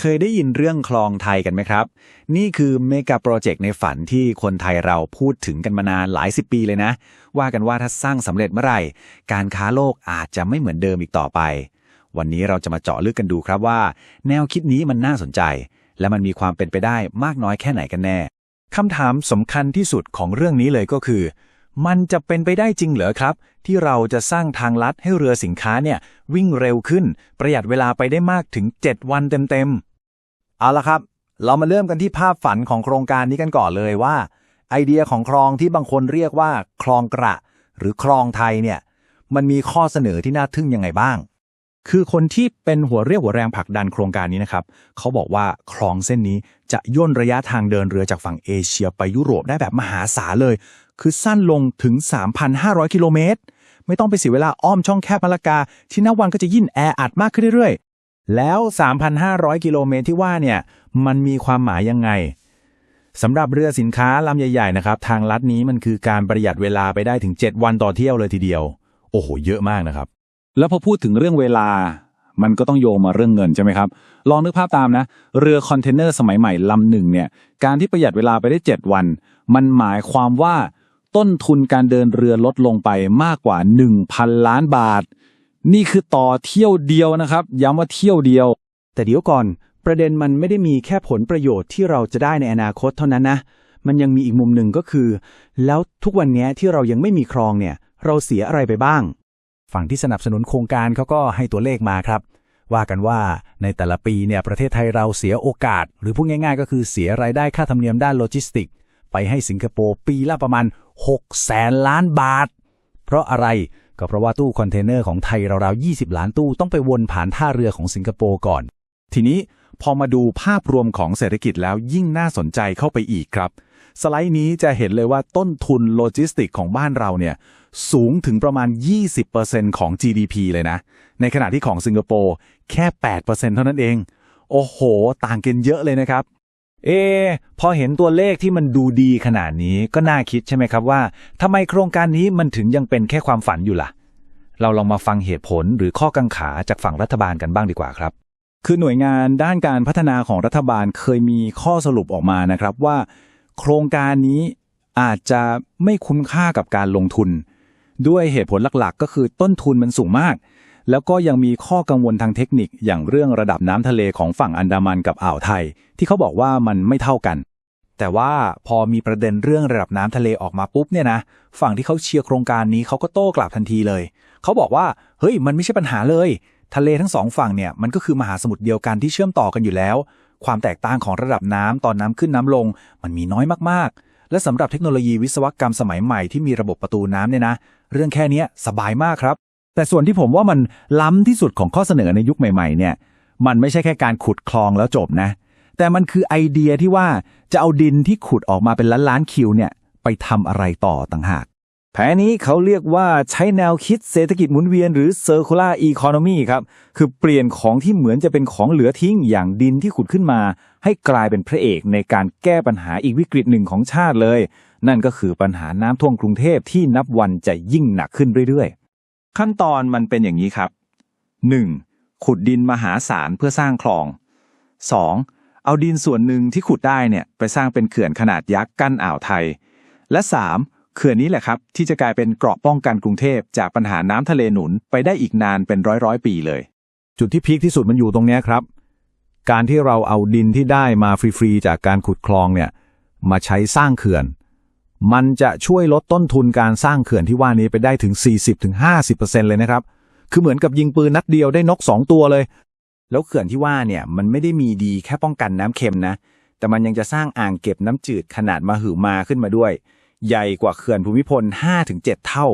เคยได้ยินเรื่องคลองไทยกันไหมครับ นี่คือเมกะโปรเจกต์ในฝันที่คนไทยเราพูดถึงกันมานานหลายสิบปีเลยนะ ว่ากันว่าถ้าสร้างสำเร็จเมื่อไหร่ การค้าโลกอาจจะไม่เหมือนเดิมอีกต่อไป วันนี้เราจะมาเจาะลึกกันดูครับว่า แนวคิดนี้มันน่าสนใจ และมันมีความเป็นไปได้มากน้อยแค่ไหนกันแน่คำถามสำคัญที่สุดของเรื่องนี้เลยก็คือ มันจะเป็นไปได้จริงเหรอครับ ที่เราจะสร้างทางลัดให้เรือสินค้าเนี่ยวิ่งเร็วขึ้น ประหยัดเวลาไปได้มากถึง 7 วันเต็ม เอาละครับ เรามาเริ่มกันที่ภาพฝันของโครงการนี้กันก่อนเลยว่า ไอเดียของคลองที่บางคนเรียกว่า คลองกระ หรือคลองไทยเนี่ย มันมีข้อเสนอที่น่าทึ่งยังไงบ้าง คือคนที่เป็นหัวเรียวหัวแรงผลักดันโครงการนี้นะครับ เขาบอกว่าคลองเส้นนี้จะย่นระยะทางเดินเรือจากฝั่งเอเชียไปยุโรปได้แบบมหาศาลเลย คือสั้นลงถึง 3,500 กิโลเมตร ไม่ต้องไปเสียเวลาอ้อมช่องแคบมะละกา ที่นับวันก็จะยิ่งแออัดมากขึ้นเรื่อย แล้ว 3,500 กิโลเมตรที่ว่าเนี่ยมันมีความหมายยังไงสำหรับเรือสินค้าลำใหญ่ๆนะครับทางลัดนี้มันคือการประหยัดเวลาไปได้ถึง 7 วันต่อเที่ยวเลยทีเดียว โอ้โห เยอะมากนะครับ แล้วพอพูดถึงเรื่องเวลา มันก็ต้องโยงมาเรื่องเงินใช่ไหมครับ ลองนึกภาพตามนะ เรือคอนเทนเนอร์สมัยใหม่ลำหนึ่งเนี่ยการที่ประหยัดเวลาไปได้ 7 วัน มันหมายความว่าต้นทุนการเดินเรือลดลงไปมากกว่า 1,000 ล้านบาท นี่คือต่อเที่ยวเดียวนะครับ ย้ำว่าเที่ยวเดียว แต่เดี๋ยวก่อน ประเด็นมันไม่ได้มีแค่ผลประโยชน์ที่เราจะได้ในอนาคตเท่านั้นนะ มันยังมีอีกมุมหนึ่งก็คือ แล้วทุกวันนี้ที่เรายังไม่มีครองเนี่ย เราเสียอะไรไปบ้าง ฝั่งที่สนับสนุนโครงการเขาก็ให้ตัวเลขมาครับ ว่ากันว่าในแต่ละปีเนี่ยประเทศไทยเราเสียโอกาส หรือพูดง่าย ๆ ก็คือเสียรายได้ค่าธรรมเนียมด้านโลจิสติก ไปให้สิงคโปร์ปีละประมาณ6แสนล้านบาท เพราะอะไร ก็เพราะว่าตู้คอนเทนเนอร์ของไทยราวๆ20 ล้านตู้ต้องไปวนผ่านท่าเรือของสิงคโปร์ก่อน ทีนี้พอมาดูภาพรวมของเศรษฐกิจแล้วยิ่งน่าสนใจเข้าไปอีกครับ สไลด์นี้จะเห็นเลยว่าต้นทุนโลจิสติกของบ้านเราเนี่ยสูงถึงประมาณ 20%ของ GDP เลยนะ ในขณะที่ของสิงคโปร์แค่ 8%เท่านั้นเอง โอ้โห ต่างกันเยอะเลยนะครับ เอ พอเห็นตัวเลขที่มันดูดีขนาดนี้ก็น่าคิดใช่ไหมครับว่าทำไมโครงการนี้มันถึงยังเป็นแค่ความฝันอยู่ล่ะ เราลองมาฟังเหตุผลหรือข้อกังขาจากฝั่งรัฐบาลกันบ้างดีกว่าครับ คือหน่วยงานด้านการพัฒนาของรัฐบาลเคยมีข้อสรุปออกมานะครับว่า โครงการนี้อาจจะไม่คุ้มค่ากับการลงทุน ด้วยเหตุผลหลักๆ ก็คือต้นทุนมันสูงมาก แล้วก็ยังมีข้อกังวลทางเทคนิคอย่างเรื่องระดับน้ำทะเลของฝั่งอันดามันกับอ่าวไทย ที่เขาบอกว่ามันไม่เท่ากัน แต่ว่าพอมีประเด็นเรื่องระดับน้ำทะเลออกมาปุ๊บเนี่ยนะฝั่งที่เขาเชียร์โครงการนี้เขาก็โต้กลับทันทีเลย เขาบอกว่าเฮ้ยมันไม่ใช่ปัญหาเลย ทะเลทั้งสองฝั่งเนี่ยมันก็คือมหาสมุทรเดียวกันที่เชื่อมต่อกันอยู่แล้ว ความแตกต่างของระดับน้ำตอนน้ำขึ้นน้ำลง มันมีน้อยมากๆ และสำหรับเทคโนโลยีวิศวกรรมสมัยใหม่ที่มีระบบประตูน้ำเนี่ยนะ เรื่องแค่นี้สบายมากครับ แต่ส่วนที่ผมว่ามันล้ำที่สุดของข้อเสนอในยุคใหม่ๆเนี่ย มันไม่ใช่แค่การขุดคลองแล้วจบนะ แต่มันคือไอเดียที่ว่าจะเอาดินที่ขุดออกมาเป็นล้านๆคิวเนี่ยไปทำอะไรต่อต่างหาก แผนนี้เขาเรียกว่าใช้แนวคิดเศรษฐกิจหมุนเวียนหรือ circular economy ครับ คือเปลี่ยนของที่เหมือนจะเป็นของเหลือทิ้งอย่างดินที่ขุดขึ้นมา ให้กลายเป็นพระเอกในการแก้ปัญหาอีกวิกฤตหนึ่งของชาติเลย นั่นก็คือปัญหาน้ำท่วมกรุงเทพที่นับวันจะยิ่งหนักขึ้นเรื่อยๆ ขั้นตอนมันเป็นอย่างนี้ครับ 1. ขุดดินมหาศาลเพื่อสร้างคลอง 2. เอาดินส่วนหนึ่งที่ขุดได้เนี่ยไปสร้างเป็นเขื่อนขนาดยักษ์กั้นอ่าวไทย และ 3. เขื่อนนี้แหละครับ ที่จะกลายเป็นเกราะป้องกันกรุงเทพจากปัญหาน้ำทะเลหนุนไปได้อีกนานเป็นร้อยร้อยปีเลย จุดที่พีคที่สุดมันอยู่ตรงนี้ครับ การที่เราเอาดินที่ได้มาฟรีๆจากการขุดคลองเนี่ยมาใช้สร้างเขื่อน มันจะช่วยลดต้นทุนการสร้างเขื่อนที่ว่านี้ไปได้ถึง 40-50%เลยนะครับ คือเหมือนกับยิงปืนนัดเดียวได้นก 2 ตัวเลย แล้วเขื่อนที่ว่าเนี่ยมันไม่ได้มีดีแค่ป้องกันน้ำเค็มนะ แต่มันยังจะสร้างอ่างเก็บน้ำจืดขนาดมาหึมาขึ้นมาด้วย ใหญ่กว่าเขื่อนภูมิพล 5-7 เท่า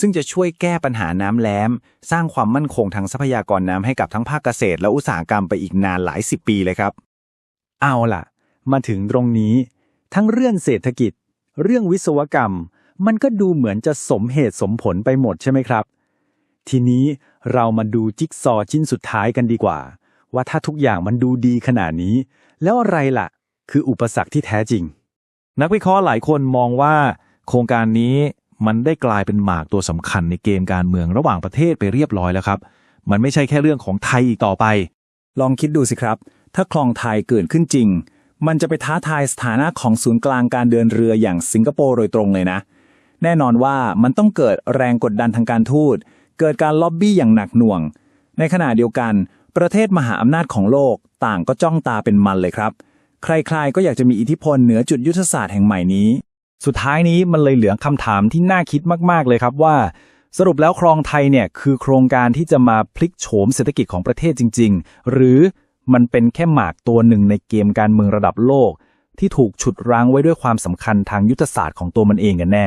ซึ่งจะช่วยแก้ปัญหาน้ำแล้มสร้างความมั่นคงทางทรัพยากรน้ำให้กับทั้งภาคเกษตร และอุตสาหกรรมไปอีกนานหลายสิบปีเลยครับ เอาล่ะ มาถึงตรงนี้ ทั้งเรื่องเศรษฐกิจ เรื่องวิศวกรรม มันก็ดูเหมือนจะสมเหตุสมผลไปหมดใช่ไหมครับ ทีนี้เรามาดูจิ๊กซอว์ชิ้นสุดท้ายกันดีกว่า ว่าถ้าทุกอย่างมันดูดีขนาดนี้ แล้วอะไรล่ะ คืออุปสรรคที่แท้จริง นักวิเคราะห์หลายคนมองว่า โครงการนี้มันได้กลายเป็นหมากตัวสำคัญในเกมการเมืองระหว่างประเทศไปเรียบร้อยแล้วครับ มันไม่ใช่แค่เรื่องของไทยอีกต่อไป ลองคิดดูสิครับ ถ้าคลองไทยเกิดขึ้นจริง มันจะไปท้าทายสถานะของศูนย์กลางการเดินเรืออย่างสิงคโปร์โดยตรงเลยนะ แน่นอนว่ามันต้องเกิดแรงกดดันทางการทูต เกิดการล็อบบี้อย่างหนักหน่วง ในขณะเดียวกัน ประเทศมหาอำนาจของโลกต่างก็จ้องตาเป็นมันเลยครับ ใครๆ ก็อยากจะมีอิทธิพลเหนือจุดยุทธศาสตร์แห่งใหม่นี้ สุดท้ายนี้มันเลยเหลือคำถามที่น่าคิดมากๆเลยครับว่า สรุปแล้วครองไทยเนี่ยคือโครงการที่จะมาพลิกโฉมเศรษฐกิจของประเทศจริง ๆ หรือ มันเป็นแค่หมากตัวหนึ่งในเกมการเมืองระดับโลก ที่ถูกฉุดรั้งไว้ด้วยความสำคัญทางยุทธศาสตร์ของตัวมันเองกันแน่